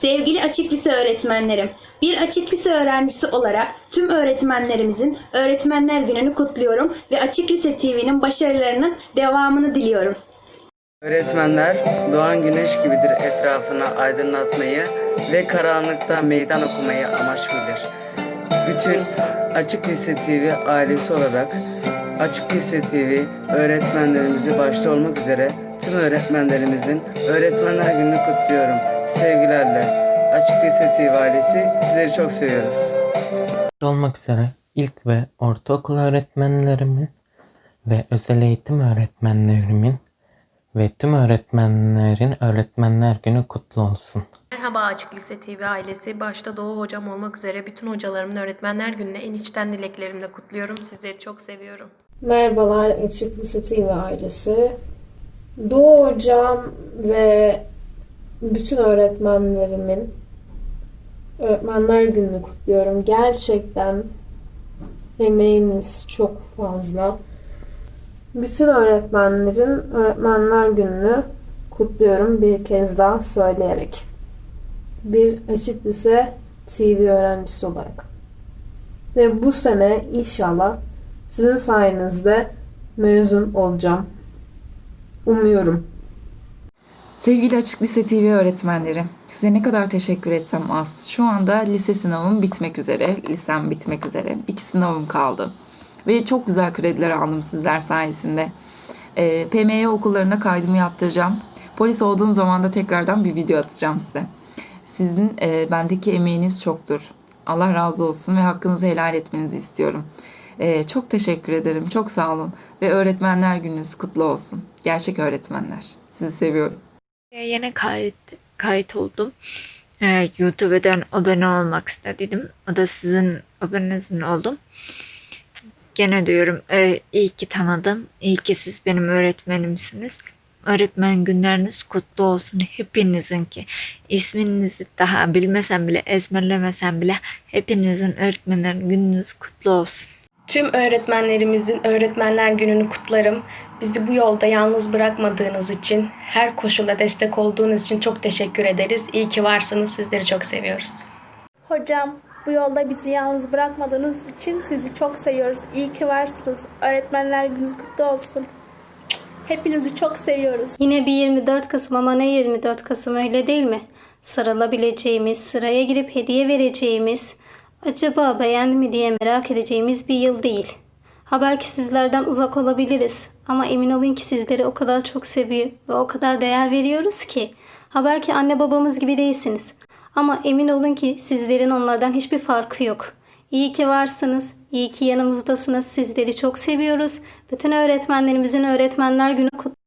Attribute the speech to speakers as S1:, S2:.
S1: Sevgili açık lise öğretmenlerim, bir açık lise öğrencisi olarak tüm öğretmenlerimizin Öğretmenler Günü'nü kutluyorum ve Açık Lise TV'nin başarılarının devamını diliyorum.
S2: Öğretmenler doğan güneş gibidir etrafını aydınlatmayı ve karanlıkta meydan okumayı amaç bilir. Bütün Açık Lise TV ailesi olarak Açık Lise TV öğretmenlerimizi başta olmak üzere tüm öğretmenlerimizin Öğretmenler Günü'nü kutluyorum. Sevgilerle Açık Lise TV ailesi sizleri çok seviyoruz.
S3: olmak üzere ilk ve ortaokul öğretmenlerimin ve özel eğitim öğretmenlerimin ve tüm öğretmenlerin Öğretmenler Günü kutlu olsun.
S4: Merhaba Açık Lise TV ailesi. Başta Doğu hocam olmak üzere bütün hocalarımın Öğretmenler Günü'ne en içten dileklerimle kutluyorum. Sizleri çok seviyorum.
S5: Merhabalar Açık Lise TV ailesi. Doğu hocam ve bütün öğretmenlerimin Öğretmenler Günü'nü kutluyorum. Gerçekten emeğiniz çok fazla. Bütün öğretmenlerin Öğretmenler Günü'nü kutluyorum bir kez daha söyleyerek. Bir Açık Lise TV öğrencisi olarak. Ve bu sene inşallah sizin sayenizde mezun olacağım. Umuyorum.
S6: Sevgili Açık Lise TV öğretmenleri, size ne kadar teşekkür etsem az. Şu anda lise sınavım bitmek üzere, lisem bitmek üzere. İki sınavım kaldı. Ve çok güzel krediler aldım sizler sayesinde. Ee, PMY okullarına kaydımı yaptıracağım. Polis olduğum zaman da tekrardan bir video atacağım size. Sizin e, bendeki emeğiniz çoktur. Allah razı olsun ve hakkınızı helal etmenizi istiyorum. Ee, çok teşekkür ederim, çok sağ olun. Ve öğretmenler gününüz kutlu olsun. Gerçek öğretmenler. Sizi seviyorum.
S7: Ee, Yeni kayıt, kayıt oldum. Ee, YouTube'dan abone olmak istedim. O da sizin abonenizin oldum. Gene diyorum e, iyi ki tanıdım. İyi ki siz benim öğretmenimsiniz. Öğretmen günleriniz kutlu olsun hepinizin ki. İsminizi daha bilmesem bile ezberlemesem bile hepinizin öğretmenlerin gününüz kutlu olsun.
S8: Tüm öğretmenlerimizin Öğretmenler Günü'nü kutlarım. Bizi bu yolda yalnız bırakmadığınız için, her koşulda destek olduğunuz için çok teşekkür ederiz. İyi ki varsınız. Sizleri çok seviyoruz.
S9: Hocam bu yolda bizi yalnız bırakmadığınız için sizi çok seviyoruz. İyi ki varsınız. Öğretmenler gününüz kutlu olsun. Hepinizi çok seviyoruz.
S10: Yine bir 24 Kasım ama ne 24 Kasım öyle değil mi? Sarılabileceğimiz, sıraya girip hediye vereceğimiz, acaba beğendi mi diye merak edeceğimiz bir yıl değil. Ha belki sizlerden uzak olabiliriz ama emin olun ki sizleri o kadar çok seviyor ve o kadar değer veriyoruz ki. Ha belki anne babamız gibi değilsiniz ama emin olun ki sizlerin onlardan hiçbir farkı yok. İyi ki varsınız, iyi ki yanımızdasınız. Sizleri çok seviyoruz. Bütün öğretmenlerimizin Öğretmenler Günü kutlu